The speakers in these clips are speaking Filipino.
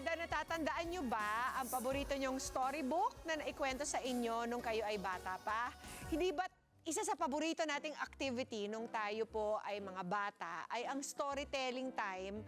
kada, natatandaan nyo ba ang paborito nyong storybook na naikwento sa inyo nung kayo ay bata pa? Hindi ba isa sa paborito nating activity nung tayo po ay mga bata ay ang storytelling time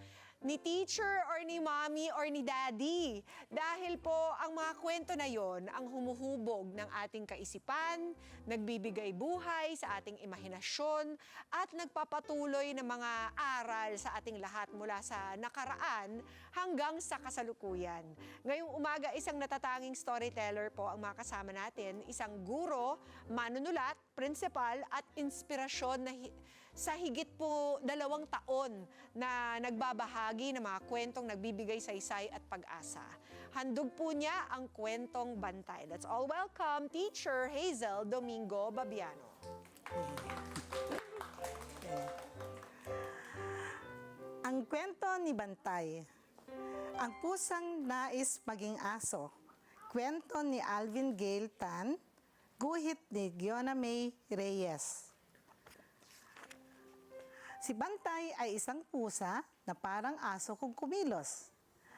ni teacher or ni mommy or ni daddy. Dahil po ang mga kwento na yon ang humuhubog ng ating kaisipan, nagbibigay buhay sa ating imahinasyon, at nagpapatuloy ng mga aral sa ating lahat mula sa nakaraan hanggang sa kasalukuyan. Ngayong umaga, isang natatanging storyteller po ang makasama natin, isang guro, manunulat, principal at inspirasyon na hi- sa higit po dalawang taon na nagbabahagi ng mga kwentong nagbibigay saysay at pag-asa. Handog po niya ang kwentong bantay. Let's all welcome Teacher Hazel Domingo Babiano. Ang kwento ni Bantay. Ang pusang nais maging aso. Kwento ni Alvin Gale Tan. Guhit ni Giona May Reyes. Si Bantay ay isang pusa na parang aso kung kumilos.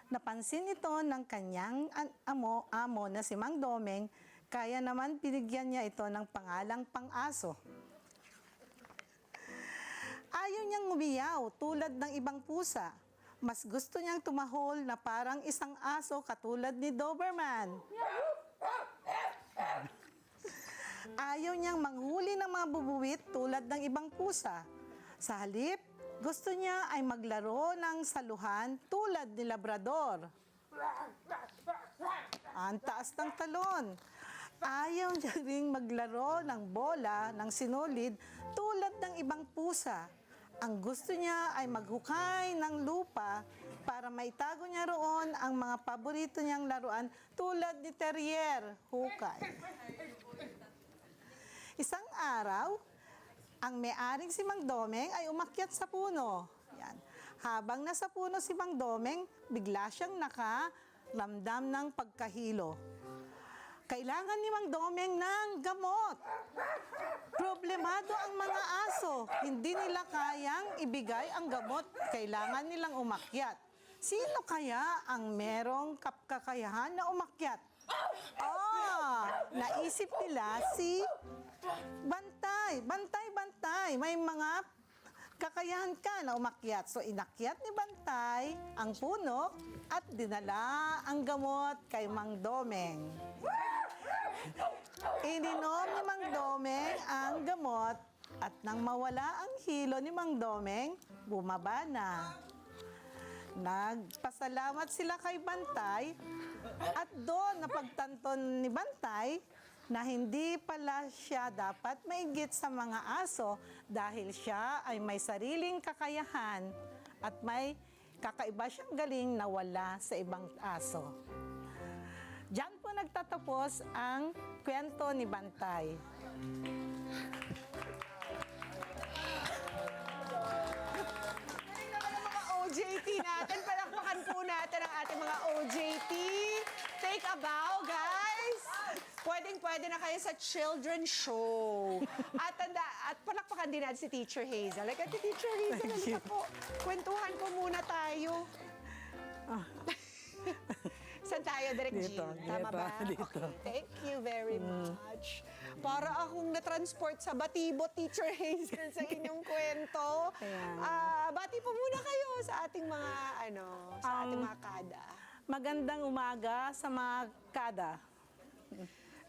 Napansin ito ng kanyang an- amo, amo na si Mang Domeng, kaya naman binigyan niya ito ng pangalang pang-aso. Ayaw niyang umiyaw tulad ng ibang pusa. Mas gusto niyang tumahol na parang isang aso katulad ni Doberman. Ayaw niyang manghuli ng mga bubuwit tulad ng ibang pusa. Sa halip, gusto niya ay maglaro ng saluhan tulad ni Labrador. Ang taas ng talon. Ayaw niya ring maglaro ng bola ng sinulid tulad ng ibang pusa. Ang gusto niya ay maghukay ng lupa para maitago niya roon ang mga paborito niyang laruan tulad ni Terrier, hukay. Isang araw, ang may-aring si Mang Domeng ay umakyat sa puno. Yan. Habang nasa puno si Mang Domeng, bigla siyang nakaramdam ng pagkahilo. Kailangan ni Mang Domeng ng gamot. Problemado ang mga aso. Hindi nila kayang ibigay ang gamot. Kailangan nilang umakyat. Sino kaya ang merong kapkakayahan na umakyat? Ah, naisip nila si Bantay. Bantay, bantay. May mga kakayahan ka na umakyat. So, inakyat ni Bantay ang puno at dinala ang gamot kay Mang Domeng. Ininom ni Mang Domeng ang gamot at nang mawala ang hilo ni Mang Domeng, bumaba na. Nagpasalamat sila kay Bantay at doon napagtanton ni Bantay na hindi pala siya dapat maigit sa mga aso dahil siya ay may sariling kakayahan at may kakaiba siyang galing na wala sa ibang aso. Diyan po nagtatapos ang kwento ni Bantay. OJT natin. Palakpakan po natin ang ating mga OJT. Take a bow, guys! Pwedeng pwede na kayo sa children's show. At tanda, at palakpakan din natin si Teacher Hazel. Like, Ate Teacher Hazel, halika po. Kwentuhan ko muna tayo. Saan tayo, Direk? Dito, Tama dito, ba? dito. Okay, thank you very much. Para akong na-transport sa Batibo, Teacher Hazel, sa inyong kwento. Ayan. Ah, bati po muna kayo sa ating mga, ano, sa Um, ating mga kada. Magandang umaga sa mga kada.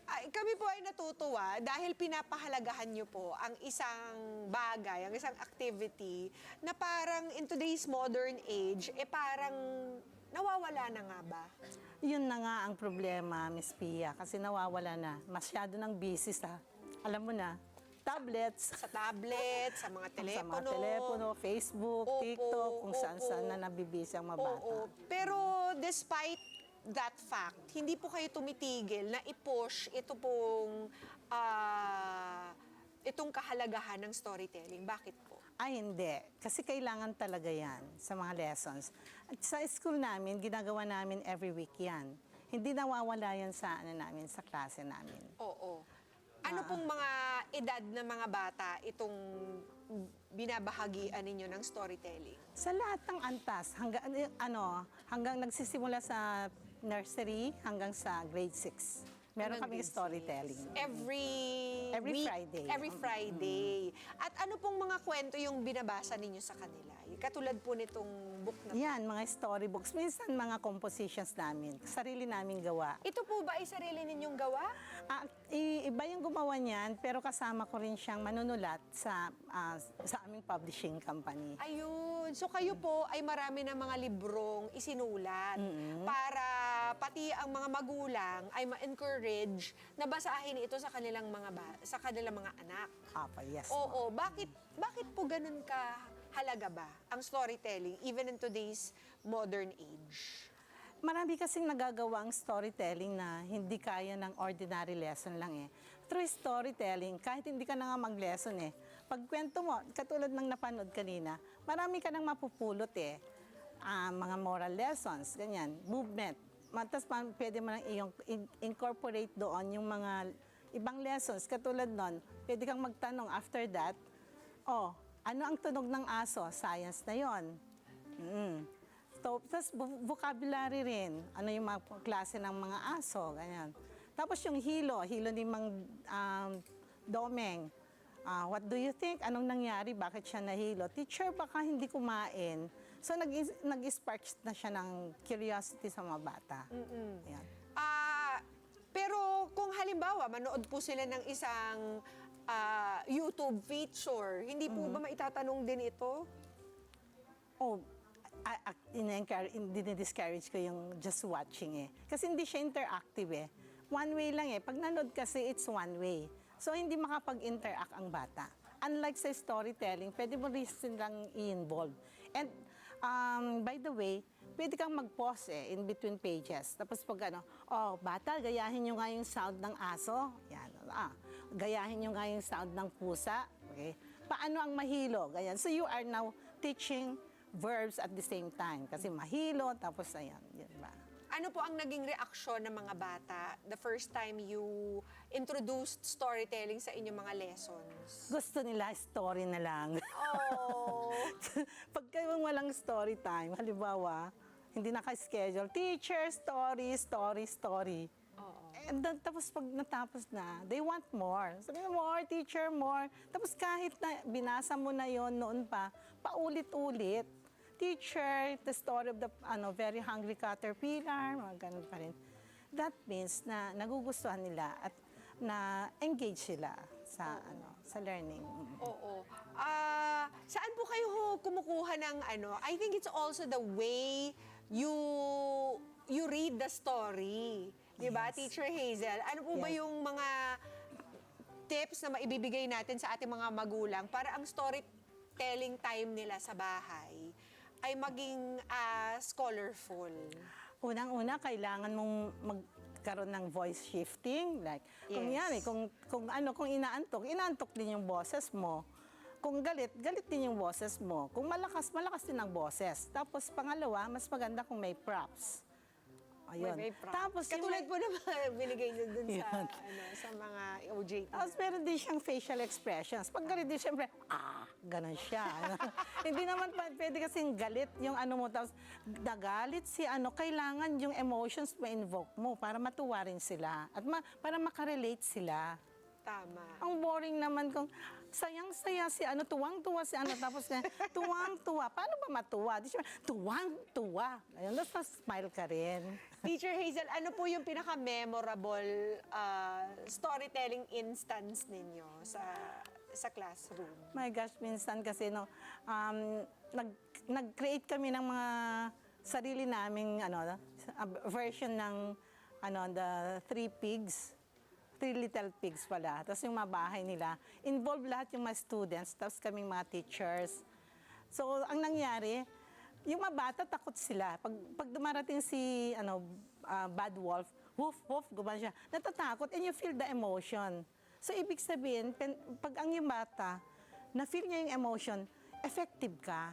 Ay, kami po ay natutuwa dahil pinapahalagahan niyo po ang isang bagay, ang isang activity na parang in today's modern age, eh parang nawawala na nga ba? Yun na nga ang problema, Miss Pia, kasi nawawala na. Masyado ng busy sa, alam mo na, tablets, Sa tablet, sa mga telepono. sa mga telepono, Facebook, Opo, TikTok, kung saan-saan na nabibisi ang mga bata. Oo. Pero despite that fact, hindi po kayo tumitigil na i-push ito pong ah, itong kahalagahan ng storytelling. Bakit po? Ay, hindi. Kasi kailangan talaga yan sa mga lessons. At sa school namin, ginagawa namin every week yan. Hindi nawawala yan sa, ano namin, sa klase namin. Oo. Ano pong mga edad ng mga bata itong binabahagian ninyo ng storytelling? Sa lahat ng antas, hanggang, ano, hanggang nagsisimula sa nursery hanggang sa grade 6. Meron kaming grade storytelling. Every Every week, Friday. Every Friday. At ano pong mga kwento yung binabasa ninyo sa kanila? Yung Katulad po nitong book na. Yan, mga storybooks. Minsan mga compositions namin. Sarili naming gawa. Ito po ba ay sarili ninyong gawa? Ah, i- iba yung gumawa niyan, pero kasama ko rin siyang manunulat sa ah, sa aming publishing company. Ayun. So kayo po ay marami ng mga librong isinulat para pati ang mga magulang ay ma-encourage na basahin ito sa kanilang mga ba- sa kanilang mga anak. Apa, yes. Oo, bakit bakit po ganun ka halaga ba ang storytelling even in today's modern age? Marami kasing nagagawa ang storytelling na hindi kaya ng ordinary lesson lang eh. Through storytelling, kahit hindi ka na nga mag-lesson eh, pag kwento mo, katulad ng napanood kanina, marami ka nang mapupulot eh. Ah, mga moral lessons, ganyan, movement. Pa, pwede mo nang iyong in- incorporate doon yung mga ibang lessons. Katulad nun, pwede kang magtanong after that, oh, ano ang tunog ng aso? Science na yon. Mm. So, tapos vo- vocabulary rin. Ano yung mga klase ng mga aso, ganyan. Tapos yung hilo, hilo ni Mang um, Domeng. Ah, what do you think? Anong nangyari? Bakit siya nahilo? Teacher, baka hindi kumain. So, nag- nag-spark na siya ng curiosity sa mga bata. Ayan. Ah, pero kung halimbawa manood po sila ng isang ah, YouTube feature, hindi po ba maitatanong din ito? Oh, a- a- in-encourage, discourage ko yung just watching eh. Kasi hindi siya interactive eh. One way lang eh. Pag nanood kasi, it's one way. So, hindi makapag-interact ang bata. Unlike sa storytelling, pwede mo rin silang i-involve. And, um, by the way, pwede kang mag-pause eh, in between pages. Tapos pag ano, oh, bata, gayahin nyo nga yung sound ng aso. Yan. Ah, gayahin nyo nga yung sound ng pusa. Okay? Paano ang mahilo? Ganyan. So, you are now teaching verbs at the same time. Kasi mahilo, tapos ayan. Yun ba? Ano po ang naging reaksyon ng mga bata the first time you introduced storytelling sa inyong mga lessons? Gusto nila story na lang. Oh, Pag kayong walang story time, halimbawa, hindi naka-schedule, teacher, story, story, story. And then, tapos pag natapos na, they want more. Sabi mo, more, teacher, more. Tapos kahit na binasa mo na yon noon pa, paulit-ulit. Teacher, the story of the ano, very hungry caterpillar, mga ganun pa rin. That means na nagugustuhan nila at na engage sila sa ano sa learning. Oo. Ah, saan po kayo ho kumukuha ng ano? I think it's also the way you you read the story. 'Di ba, Yes. Teacher Hazel? Ano po ba Yes. yung mga tips na maibibigay natin sa ating mga magulang para ang storytelling time nila sa bahay ay maging ah, scholarful? Unang-una, kailangan mong magkaroon ng voice shifting. Like, kung Yes. yan eh, kung, kung ano, kung inaantok, inaantok din yung boses mo. Kung galit, galit din yung boses mo. Kung malakas, malakas din ang boses. Tapos pangalawa, mas maganda kung may props. Ayun. May, may. Tapos yung Katulad may- po na mga binigay niyo dun sa, ano, sa mga OJT. Tapos meron din siyang facial expressions. Pag galit din, siyempre, ah, ganun siya. Hindi naman pa, pwede kasing galit yung ano mo. Tapos nagalit si ano, kailangan yung emotions ma-invoke mo para matuwa rin sila. At ma- para makarelate sila. Tama. Ang boring naman kung sayang-saya si ano, tuwang-tuwa si ano, tapos na, tuwang-tuwa. Paano ba matuwa? Di siya, tuwang-tuwa. Ayun, tapos smile ka rin. Teacher Hazel, ano po yung pinaka-memorable ah, storytelling instance ninyo sa sa classroom? My gosh, minsan kasi no, um, nag, nag-create kami ng mga sarili naming ano, uh, version ng ano, the three pigs. Three little pigs pala. Tapos yung mga bahay nila. Involve lahat yung mga students, tapos kaming mga teachers. So, ang nangyari, yung mga bata takot sila. Pag, pag dumarating si ano, ah, bad wolf, woof, woof, gumana siya. Natatakot and you feel the emotion. So, ibig sabihin, pen- pag ang yung bata, na-feel niya yung emotion, effective ka.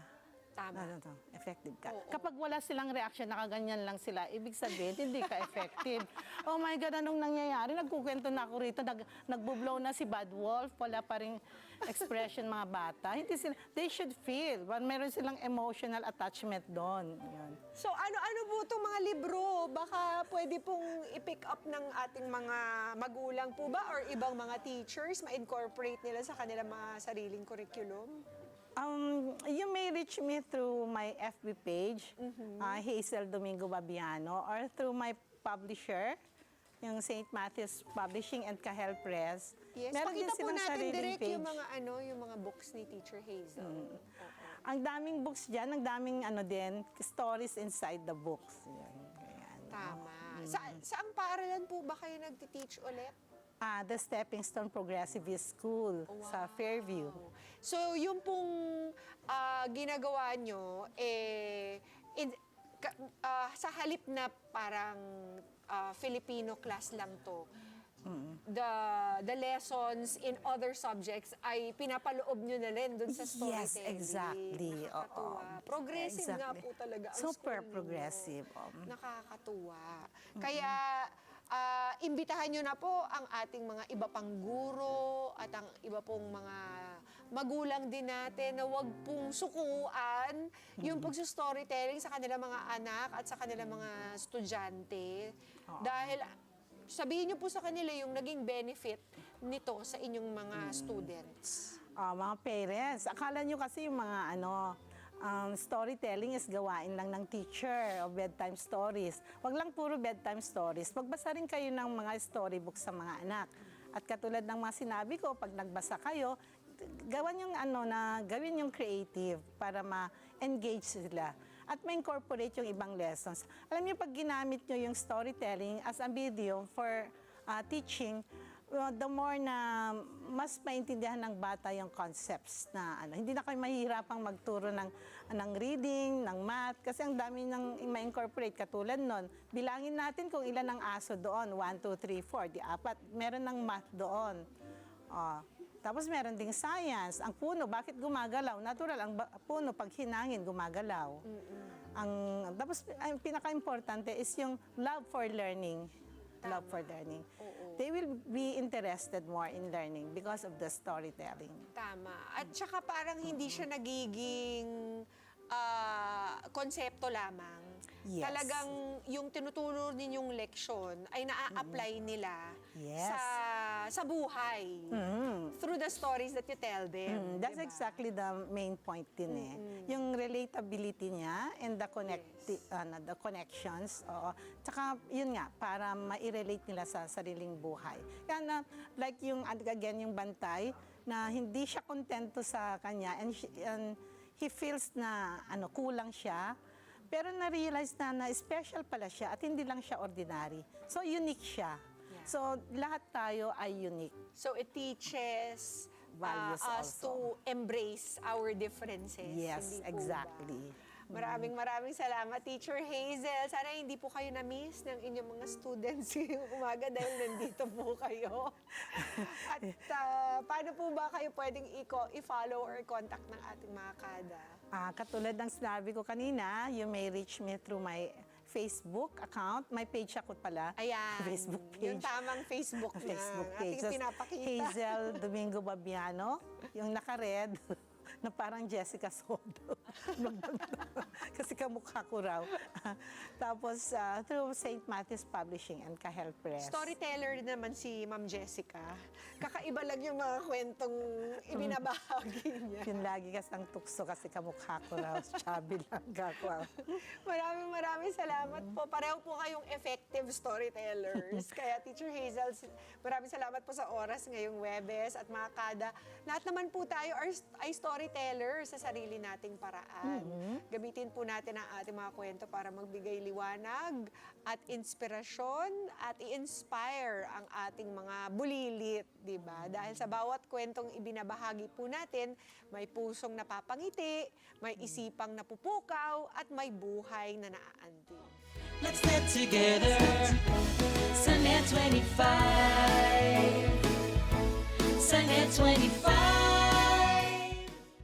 Tama. Ano to, effective ka. Oo. Kapag wala silang reaction, nakaganyan lang sila, ibig sabihin, hindi ka effective. oh my God, anong nangyayari? Nagkukwento na ako rito, nag, nagbublow na si Bad Wolf, wala pa rin expression mga bata. Hindi sila, they should feel, but meron silang emotional attachment doon. Yun. So ano-ano po itong mga libro? Baka pwede pong i-pick up ng ating mga magulang po ba or ibang mga teachers, ma-incorporate nila sa kanilang mga sariling curriculum? Um, you may reach me through my FB page, Mm-hmm. uh, Hazel Domingo Babiano, or through my publisher, yung St. Matthew's Publishing and Kahel Press. Yes, Meron pakita po natin direct yung page. Mm. mga ano, yung mga books ni Teacher Hazel. Oo. Ang daming books dyan, ang daming ano din, stories inside the books. Yan, yan. Tama. Mm. Sa saang paaralan po ba kayo nagti-teach ulit? Ah, the Stepping Stone Progressivist School sa Fairview. So, yung pong ah, ginagawa nyo, eh, in- ah, sa halip na parang ah, Filipino class lang to, the the lessons in other subjects ay pinapaloob nyo na rin dun sa Yes, storytelling. exactly. Nakakatuwa. Oo. Progressive nga Exactly. po talaga ang Super progressive. um. Nakakatuwa. Kaya, ah, imbitahan nyo na po ang ating mga iba pang guro at ang iba pong mga magulang din natin na wag pong sukuan yung pagsustorytelling sa kanilang mga anak at sa kanilang mga estudyante. Dahil sabihin nyo po sa kanila yung naging benefit nito sa inyong mga students. Ah, mga parents, akala nyo kasi yung mga ano, um, storytelling is gawain lang ng teacher o bedtime stories. Wag lang puro bedtime stories. Magbasa rin kayo ng mga storybook sa mga anak. At katulad ng mga sinabi ko, pag nagbasa kayo, gawan yung ano na gawin yung creative para ma-engage sila at ma-incorporate yung ibang lessons. Alam niyo, pag ginamit nyo yung storytelling as a medium for uh, teaching, the more na mas maintindihan ng bata yung concepts na ano, hindi na kayo mahihirapang magturo ng, ng reading, ng math, kasi ang dami nang ma-incorporate katulad nun. Bilangin natin kung ilan ang aso doon, 1, 2, 3, 4, di apat. Meron ng math doon. Oh. Tapos meron ding science. Ang puno, bakit gumagalaw? Natural, ang puno, pag hinangin, gumagalaw. Ang, tapos, ang pinaka-importante is yung love for learning. Love for learning. They will be interested more in learning because of the storytelling. Tama. At saka parang hindi siya nagiging ah, konsepto lamang. Yes. Talagang yung tinuturo ninyong leksyon ay naa-apply nila Yes. sa sa buhay through the stories that you tell them. Mm, that's diba? exactly the main point din eh. Yung relatability niya and the connecti, ano, the connections. Oo. Tsaka yun nga, para ma-relate nila sa sariling buhay. Kaya na, like yung, again, yung bantay, na hindi siya kontento sa kanya and, she- and he feels na ano, kulang siya. Pero na-realize na na special pala siya at hindi lang siya ordinary. So, unique siya. Yeah. So, lahat tayo ay unique. So it teaches Values us also. to embrace our differences. Yes, po ba? Maraming maraming salamat, Teacher Hazel. Sana hindi po kayo na-miss ng inyong mga students ngayong umaga dahil nandito po kayo. At ah, paano po ba kayo pwedeng i-follow or contact ng ating mga kada? Ah, katulad ng sinabi ko kanina, you may reach me through my Facebook account. May page ako pala. Ayan. Facebook Yung page. tamang Facebook na Facebook page. ating pinapakita. Hazel Domingo Babiano. Yung naka-red na parang Jessica Sodo. Kasi kamukha ko raw. Tapos ah, through St. Matthew's Publishing and Kahel Press. Storyteller din naman si Ma'am Jessica. Kakaiba lang yung mga kwentong ibinabahagi niya. Yun lagi kasi ang tukso kasi kamukha ko raw. Chubby lang ako. Maraming maraming salamat po. Pareho po kayong effective storytellers. Kaya Teacher Hazel, maraming salamat po sa oras ngayong Webes at mga kada. Lahat naman po tayo are, ay storytellers sa sarili nating paraan. Gamitin po natin ang ating mga kwento para magbigay liwanag at inspirasyon at i-inspire ang ating mga bulilit, di ba? Dahil sa bawat kwentong ibinabahagi po natin, may pusong napapangiti, may isipang napupukaw, at may buhay na naaantig. Let's get together. Sunnet 25. Sunnet 25.